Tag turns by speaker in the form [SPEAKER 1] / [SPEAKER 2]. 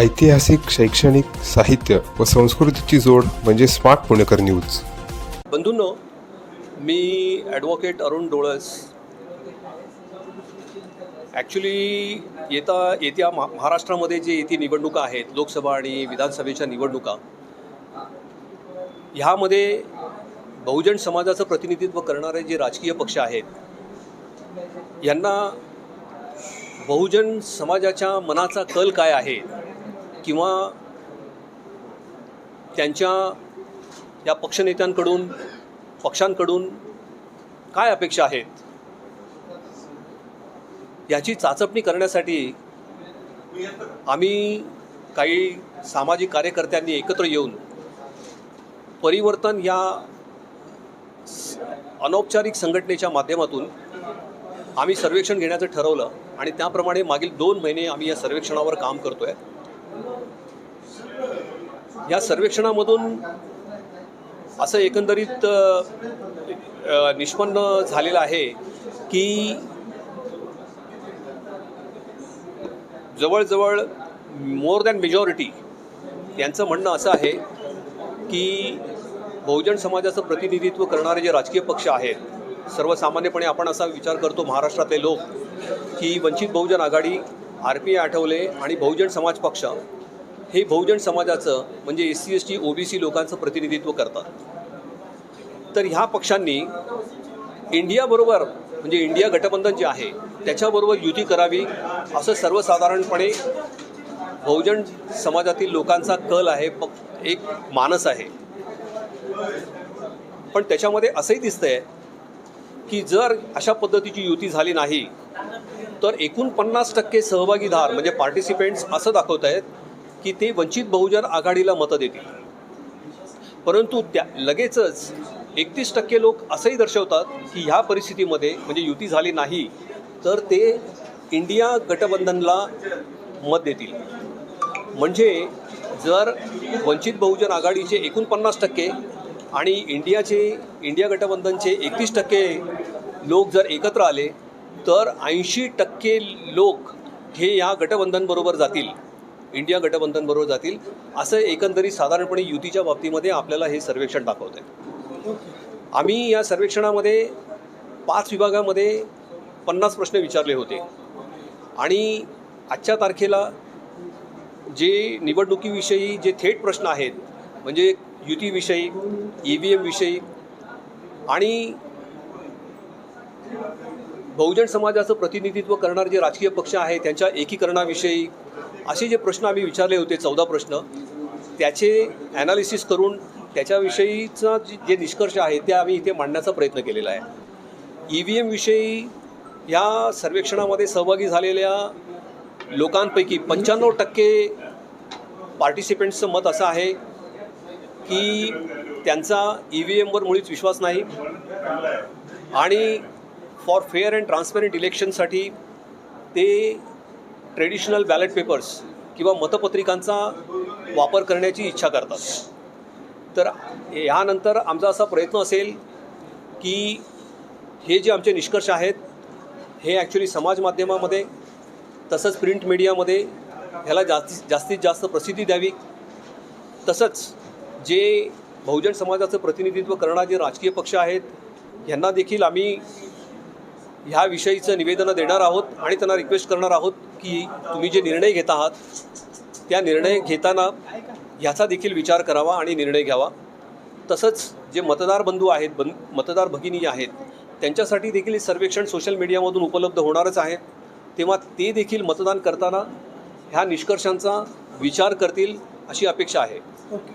[SPEAKER 1] ऐतिहासिक शैक्षणिक साहित्य व संस्कृतीची जोड म्हणजे स्मार्ट पुणेकर न्यूज.
[SPEAKER 2] बंधूंनो मी ॲडव्होकेट अरुण डोळस. ॲक्च्युली येता येत्या महा महाराष्ट्रामध्ये जे येते निवडणुका आहेत लोकसभा आणि विधानसभेच्या निवडणुका ह्यामध्ये बहुजन समाजाचं प्रतिनिधित्व करणारे जे राजकीय पक्ष आहेत यांना बहुजन समाजाच्या मनाचा कल काय आहे? किंवा त्यांच्या या पक्षनेत्यांकडून पक्षांकडून काय अपेक्षा आहेत? याची चाचपणी करण्यासाठी आम्ही काही सामाजिक कार्यकर्त्यांनी एकत्र येऊन परिवर्तन या अनौपचारिक संघटनेच्या माध्यमातून आम्ही सर्वेक्षण घेण्याचं ठरवलं आणि त्याप्रमाणे मागील दोन महिने आम्ही या सर्वेक्षणावर काम करतो आहे या सर्वेक्षणामधून असं एकंदरीत निष्पन्न झालेलं आहे की जवळजवळ मोर दॅन मेजॉरिटी यांचं म्हणणं असं आहे की बहुजन समाजाचं प्रतिनिधित्व करणारे जे राजकीय पक्ष आहेत सर्वसामान्यपणे आपण असा विचार करतो महाराष्ट्रातले लोक की Vanchit Bahujan Aghadi R P I Athawale आणि बहुजन समाज पक्ष हे बहुजन समाजाचं म्हणजे S C S T O B C लोकांचं प्रतिनिधित्व करतात. तर ह्या पक्षांनी इंडियाबरोबर म्हणजे इंडिया गठबंधन जे आहे त्याच्याबरोबर युती करावी असं सर्वसाधारणपणे बहुजन समाजातील लोकांचा कल आहे प एक मानस आहे. पण त्याच्यामध्ये असंही दिसतंय की जर अशा पद्धतीची युती झाली नाही तर एकूण पन्नास टक्के सहभागीदार म्हणजे पार्टिसिपेंट्स असं दाखवत आहेत की ते वंचित बहुजन आघाडीला मतं देतील. परंतु त्या लगेचच एकतीस टक्के लोक असंही दर्शवतात की ह्या परिस्थितीमध्ये म्हणजे युती झाली नाही तर ते इंडिया गठबंधनला मत देतील. म्हणजे जर वंचित बहुजन आघाडीचे एकूण पन्नास टक्के आणि इंडियाचे इंडिया गठबंधनचे एकतीस टक्के लोक जर एकत्र आले तर ऐंशी टक्के लोक हे या गठबंधनबरोबर जातील. इंडिया गठबंधनबरोबर जातील असं एकंदरीत साधारणपणे युतीच्या बाबतीमध्ये आपल्याला हे सर्वेक्षण दाखवत आहे आम्ही या सर्वेक्षणामध्ये पाच विभागामध्ये पन्नास प्रश्न विचारले होते. आणि आजच्या तारखेला जे निवडणुकीविषयी जे थेट प्रश्न आहेत म्हणजे युतीविषयी ई व्ही एमविषयी आणि बहुजन समाजाचं प्रतिनिधित्व करणारे जे राजकीय पक्ष आहेत त्यांच्या एकीकरणाविषयी असे जे प्रश्न आम्ही विचारले होते चौदा प्रश्न त्याचे ॲनालिसिस करून त्याच्याविषयीचा जे जे निष्कर्ष आहे ते आम्ही इथे मांडण्याचा प्रयत्न केलेला आहे. ई व्ही एमविषयी या सर्वेक्षणामध्ये सहभागी झालेल्या लोकांपैकी पंच्याण्णव टक्के पार्टिसिपेंट्सचं मत असं आहे की त्यांचा ई व्ही एमवर मुळीच विश्वास नाही आणि फॉर फेअर अँड ट्रान्सपरंट इलेक्शनसाठी ते ट्रेडिशनल बॅलेट पेपर्स किंवा मतपत्रिकांचा वापर करण्याची इच्छा करतात. तर यानंतर आमचा असा प्रयत्न असेल की हे जे आमचे निष्कर्ष आहेत हे ॲक्च्युली समाज माध्यमामध्ये तसंच प्रिंट मीडियामध्ये ह्याला जास्तीत जास्तीत जास्त प्रसिद्धी द्यावी. तसंच जे बहुजन समाजाचं प्रतिनिधित्व करणारे जे राजकीय पक्ष आहेत यांना देखील आम्ही ह्या विषयीचं निवेदन देणार आहोत आणि त्यांना रिक्वेस्ट करणार आहोत की तुम्ही जे निर्णय घेत आहात त्या निर्णय घेताना ह्याचा देखील विचार करावा आणि निर्णय घ्यावा. तसंच जे मतदार बंधू आहेत बन मतदार भगिनी आहेत त्यांच्यासाठी देखील सर्वेक्षण सोशल मीडियामधून उपलब्ध होणारच आहे. तेव्हा ते देखील मतदान करताना ह्या निष्कर्षांचा विचार करतील अशी अपेक्षा आहे.
[SPEAKER 3] ओके.